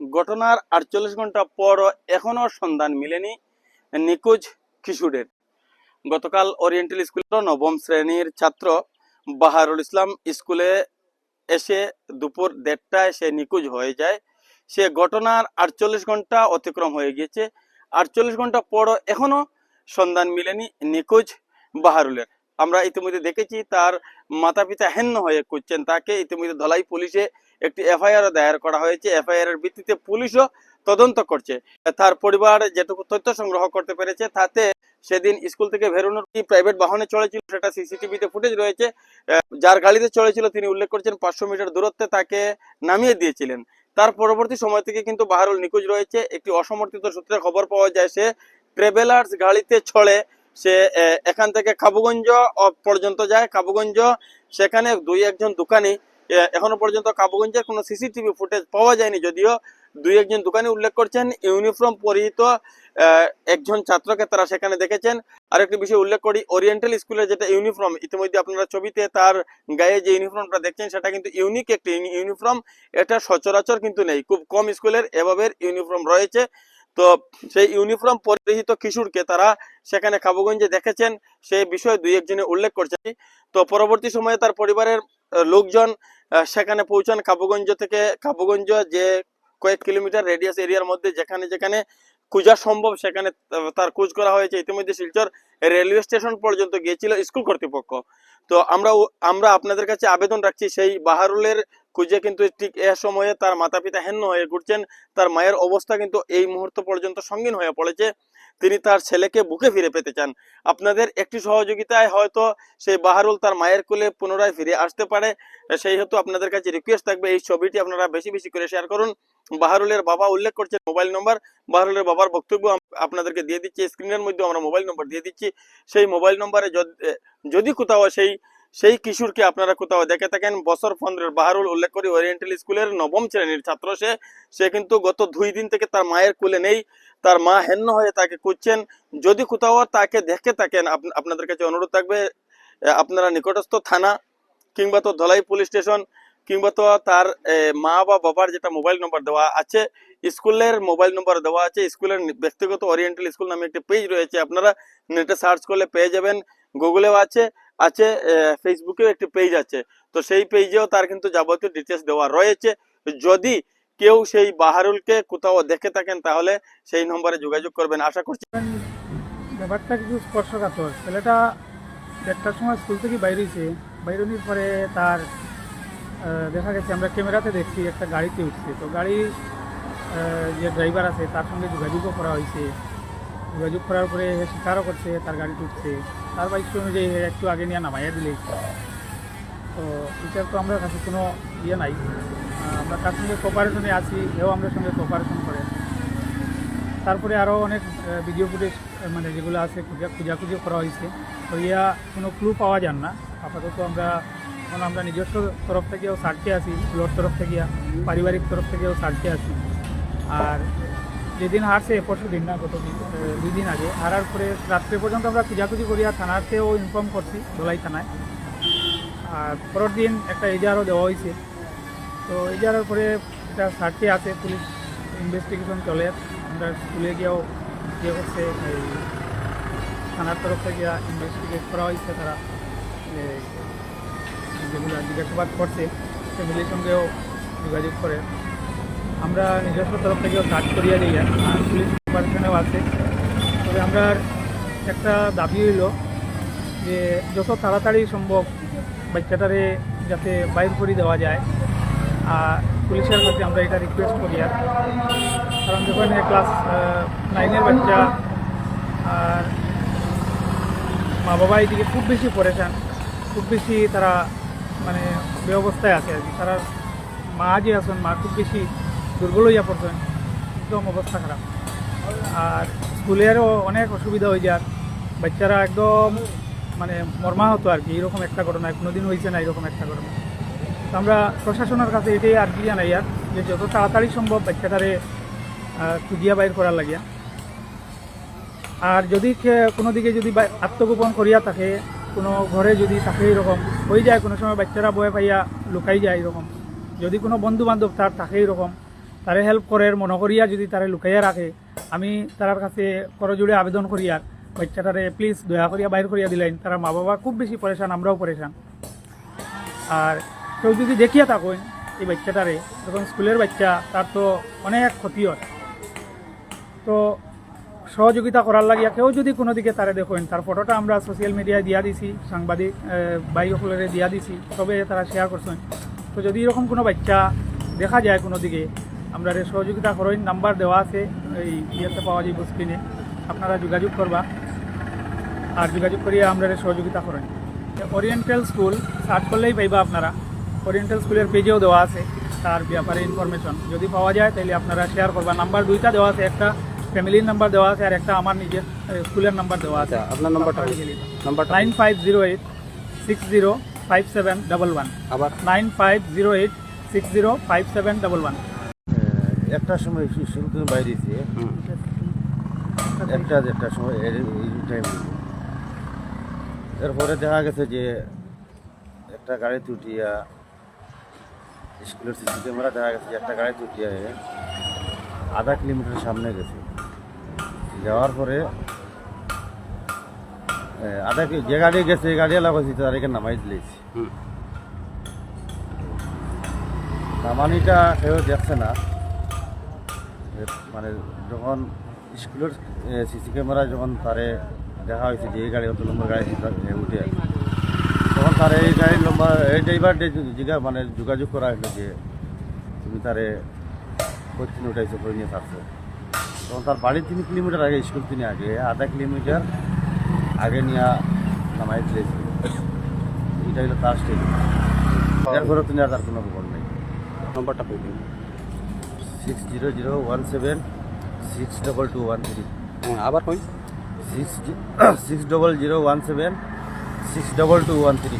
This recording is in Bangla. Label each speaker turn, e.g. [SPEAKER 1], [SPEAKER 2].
[SPEAKER 1] ঘটনার আটচল্লিশ ঘণ্টা পরও এখনও সন্ধান মিলেনি নিখোঁজ কিশোরের। গতকাল ওরিয়েন্টাল স্কুলের নবম শ্রেণির ছাত্র বাহারুল ইসলাম স্কুলে এসে দুপুর দেড়টায় সে নিখোঁজ হয়ে যায়। সে ঘটনার আটচল্লিশ ঘণ্টা অতিক্রম হয়ে গিয়েছে। আটচল্লিশ ঘণ্টা পরও এখনও সন্ধান মিলেনি নিখোঁজ বাহারুলের। আমরা ইতিমধ্যে দেখেছি তার মাতা পিতা হেন্ন হয়ে খুঁজছেন। তাকে ইতিমধ্যে ধলাই পুলিশে একটি এফআইআর দায়ের করা হয়েছে। এফআইআর এর ভিত্তিতে পুলিশও তদন্ত করছে। তার পরিবার যেটুকু তথ্য সংগ্রহ করতে পেরেছে, তাতে সেদিন স্কুল থেকে বেরোনোর প্রাইভেট বাহনে চলেছিল সেটা সিসিটিভিতে ফুটেজ রয়েছে। যার গাড়িতে চলেছিল তিনি উল্লেখ করছেন পাঁচশো মিটার দূরত্বে তাকে নামিয়ে দিয়েছিলেন। তার পরবর্তী সময় থেকে কিন্তু বাহারুল নিখোঁজ রয়েছে। একটি অসমর্থিত সূত্রে খবর পাওয়া যায়, সে ট্রেভেলার্স গাড়িতে চড়ে সে এখান থেকে কাবুগঞ্জ পর্যন্ত যায়। কাবুগঞ্জ, সেখানে দুই একজন দোকানি এখনও পর্যন্ত কাবুগঞ্জের কোনো সিসিটিভি ফুটেজ পাওয়া যায়নি। যদিও দুই একজন দোকানে উল্লেখ করছেন, ইউনিফর্ম পরিহিত একজন ছাত্রকে তারা সেখানে দেখেছেন। আরেকটি বিষয় উল্লেখ করি, ওরিয়েন্টাল স্কুলের যেটা ইউনিফর্ম, ইতিমধ্যে আপনারা ছবিতে তার গায়ে যে ইউনিফর্মটা দেখছেন, সেটা কিন্তু ইউনিক একটি ইউনিফর্ম। এটা সচরাচর কিন্তু নেই, খুব কম স্কুলের এভাবে ইউনিফর্ম রয়েছে। তো সেই ইউনিফর্ম পরিহিত কিশোরকে তারা সেখানে কাবুগঞ্জে দেখেছেন। সেই বিষয়ে দুই একজনে উল্লেখ করছেন। তো পরবর্তী সময়ে তার পরিবারের লোকজন সেখানে পৌঁছান কাবুগঞ্জ থেকে। কাবুগঞ্জ যে কয়েক কিলোমিটার রেডিয়াস এরিয়ার মধ্যে যেখানে যেখানে খোঁজা সম্ভব, সেখানে তার খোঁজ করা হয়েছে। ইতিমধ্যে শিলচর রেলওয়ে স্টেশন পর্যন্ত গিয়েছিল স্কুল কর্তৃপক্ষ। তো আমরা আমরা আপনাদের কাছে আবেদন রাখছি, সেই বাহারুলের খুঁজে কিন্তু ঠিক এ সময়ে তার মাতা পিতা হেন্ন হয়ে ঘুরছেন। তার মায়ের অবস্থা কিন্তু এই মুহূর্ত পর্যন্ত সঙ্গীন হয়ে পড়েছে। তিনি তার ছেলেকে বুকে ফিরে পেতে চান। আপনাদের একটি সহযোগিতায় হয়তো সেই বাহারুল তার মায়ের কোলে পুনরায় ফিরে আসতে পারে। সেই হেতু আপনাদের কাছে রিকোয়েস্ট থাকবে এই ছবিটি আপনারা বেশি বেশি করে শেয়ার করুন। বাহারুলের বাবা উল্লেখ করছেন মোবাইল নম্বর বাহারুলের বাবার বক্তব্য আপনাদেরকে দিয়ে দিচ্ছি। স্ক্রিনের মধ্যে আমরা মোবাইল নম্বর দিয়ে দিচ্ছি। সেই মোবাইল নম্বরে যদি কোথাও সেই সেই কিশোরকে আপনারা কোথাও দেখে থাকেন। বছর পনেরোর বাহারুল উল্লেখ করি ওরিয়েন্টাল স্কুলের নবম শ্রেণির ছাত্র সে। সে কিন্তু গত দুই দিন থেকে তার মায়ের কোলে নেই। তার মা হেন্ন হয়ে তাকে খুঁজছেন। যদি কোথাও তাকে দেখে থাকেন, আপ- আপনাদের কাছে অনুরোধ থাকবে আপনারা নিকটস্থ থানা কিংবা তো ধলাই পুলিশ স্টেশন কিংবা তো তার মা বা বাবার যেটা মোবাইল নম্বর দেওয়া আছে, স্কুলের মোবাইল নম্বর দেওয়া আছে। স্কুলের ব্যক্তিগত ওরিয়েন্টাল স্কুল নামে একটি পেজ রয়েছে। আপনারা নেটে সার্চ করলে পেয়ে যাবেন। গুগলেও আছে। আছে ফেসবুকেও একটি পেজ আছে। তো সেই পেজেও তার কিন্তু যাবতীয় ডিটেলস দেওয়া রয়েছে। যদি কেউ সেই বাহারুলকে কোথাও দেখে থাকেন তাহলে সেই নম্বরে যোগাযোগ করবেন। আশা করছি
[SPEAKER 2] ব্যাপারটা কিছু স্পর্শকাতর। ছেলেটা দেড়টার সময় স্কুল থেকে বাইরেছে বাইরনির পরে তার দেখা গেছে আমরা ক্যামেরাতে দেখছি একটা গাড়িতে উঠছে। তো আহ, যে ড্রাইভার আছে তার সঙ্গে যোগাযোগও করা হয়েছে। যোগাযোগ করার পরে স্বীকারও করছে তার গাড়িতে উঠছে। তার বাইক অনুযায়ী একটু আগে নিয়ে নামাইয়া দিলে তো এটার তো আমরা কাছে কোনো ইয়ে নাই। আমরা তার সঙ্গে কোপারেশনে আছি, এও আমাদের সঙ্গে কোপারেশন করে। তারপরে আরও অনেক ভিডিও ফুটেজ মানে যেগুলো আছে, খুঁজা খুঁজাখুঁজি করা হয়েছে। তো ইয়া কোনো ক্লু পাওয়া যান না। আপাতত আমরা, এখন আমরা নিজস্ব তরফ থেকেও সার্চে আছি স্কুলের তরফ থেকে পারিবারিক তরফ থেকেও সার্চে আছি। আর যেদিন হারছে পরশু দিন না, গত দুই দিন আগে। হারার পরে রাত্রে পর্যন্ত আমরা খুঁজাখুঁজি করি, আর থানাতেও ইনফর্ম করছি দোলাই থানায়। আর পরের দিন একটা এজারও দেওয়া হয়েছে। তো এজারের পরে একটা সার্চে আছে, পুলিশ ইনভেস্টিগেশন চলে। আমরা স্কুলে গিয়েও ইয়ে করছে এই থানার তরফ থেকে ইনভেস্টিগেট করা হয়েছে তারা। যেগুলো জিজ্ঞাসাবাদ করছে ফ্যামিলির সঙ্গেও যোগাযোগ করে। আমরা নিজস্ব তরফ থেকেও কাজ করিয়া দিই আর পুলিশ ডিপার্টমেন্টেও আছে। তবে আমরা একটা দাবি হইল যে যত তাড়াতাড়ি সম্ভব বাচ্চাটারে যাতে বাইর করে দেওয়া যায়, আর পুলিশের কাছে আমরা এটা রিকোয়েস্ট করি আর। কারণ যখন ক্লাস নাইনের বাচ্চা, আর মা বাবা এদিকে খুব বেশি পরেশান, খুব বেশি তারা মানে ব্যবস্থায় আছে আর কি। তারা মা যে আছেন, মা খুব বেশি দুর্বল হইয়া পড়ছেন একদম অবস্থা খারাপ। আর স্কুলেরও অনেক অসুবিধা হয়ে যায়। বাচ্চারা একদম মানে মর্মাহত আর কি এরকম একটা ঘটনা, কোনোদিন হয়েছে না এরকম একটা ঘটনা। আমরা প্রশাসনের কাছে এটাই আর্জি জানাই আর, যে যত তাড়াতাড়ি সম্ভব বাচ্চাটারে খুঁজিয়া বাইর করার লাগিয়া। আর যদি কে- কোনো দিকে যদি আত্মগোপন করিয়া থাকে, কোনো ঘরে যদি থাকে এরকম, হয়ে যায়, কোনো সময় বাচ্চারা বয়ে পাইয়া লুকাই যায় এরকম। যদি কোনো বন্ধু বান্ধব তার থাকে এরকম তারে হেল্প করে মনে করিয়া যদি তারে লুকাইয়া রাখে আমি তার কাছে করজুড়ে আবেদন করিয়ার বাচ্চাটারে প্লিজ দয়া করিয়া বাইর করিয়া দিলেন তারা মা বাবা খুব বেশি পরেশান আমরাও পরেশান আর কেউ যদি দেখিয়া থাকেন এই বাচ্চাটারে যখন স্কুলের বাচ্চা, তার তো অনেক ক্ষতি হয়। তো সহযোগিতা করার লাগিয়া কেউ যদি কোনো দিকে তারে দেখেন, তার ফটোটা আমরা সোশ্যাল মিডিয়ায় দিয়া দিছি, সাংবাদিক বাইক সকলের দিয়া দিছি তবে তারা শেয়ার করছেন। তো যদি এরকম কোনো বাচ্চা দেখা যায় কোনো দিকে আমরা সহযোগিতা করেন নাম্বার দেওয়া আছে এই ইয়েতে পাওয়া যায় স্ক্রিনে আপনারা যোগাযোগ করবা। আর যোগাযোগ করিয়া আমরা সহযোগিতা করেন। ওরিয়েন্টাল স্কুল সার্চ করলেই পাইবা আপনারা। ওরিয়েন্টাল স্কুলের পেজেও দেওয়া আছে তার ব্যাপারে ইনফরমেশন যদি পাওয়া যায় তাহলে আপনারা শেয়ার করবা। নাম্বার দুইটা দেওয়া আছে একটা ফ্যামিলির নাম্বার দেওয়া আছে আর একটা আমার নিজের স্কুলের নাম্বার দেওয়া আছে।
[SPEAKER 3] আচ্ছা আপনার নাম্বারটা নাম্বারটা
[SPEAKER 2] nine five zero eight six zero five seven double one
[SPEAKER 3] আবার?
[SPEAKER 2] Nine five zero eight six zero five seven double one
[SPEAKER 4] একটার সময় শুরু বাইরেছে
[SPEAKER 3] হুম।
[SPEAKER 4] একটা দেড়টার সময় এই টাইম এরপরে দেখা গেছে যে একটা গাড়ি তুটিয়া স্কুলের সিসি ক্যামেরা দেখা গেছে যে একটা গাড়ি তুটিয়া আধা কিলোমিটার সামনে গেছে। যাওয়ার পরে আধা যে গাড়ি গেছে গাড়ি হয়েছে তাদেরকে নামাই দিলেছি। নামানিটা কেউ দেখছে না। মানে যখন স্কুলের সিসি ক্যামেরা যখন তারে দেখা হয়েছে যে এই গাড়ি অত নম্বর গাড়ি উঠে তখন তার এই গাড়ির নম্বর এই ড্রাইভার জিগা মানে যোগাযোগ করা হলো যে তুমি তারে কোচিন উঠাইছো করে নিয়ে থাকছো তখন তার বাড়ি তিন কিলোমিটার আগে, স্কুল তিনি আগে, আধা কিলোমিটার আগে নিয়ে নামাই দিয়েছে। এটা হলো তার স্টেজ। এরপরে তিনি আর তার কোনো খবর নেই।
[SPEAKER 3] নাম্বারটা বলবেন
[SPEAKER 4] six zero zero one seven six double two one three
[SPEAKER 3] আবার কই?
[SPEAKER 4] Six six double zero one seven six double two one three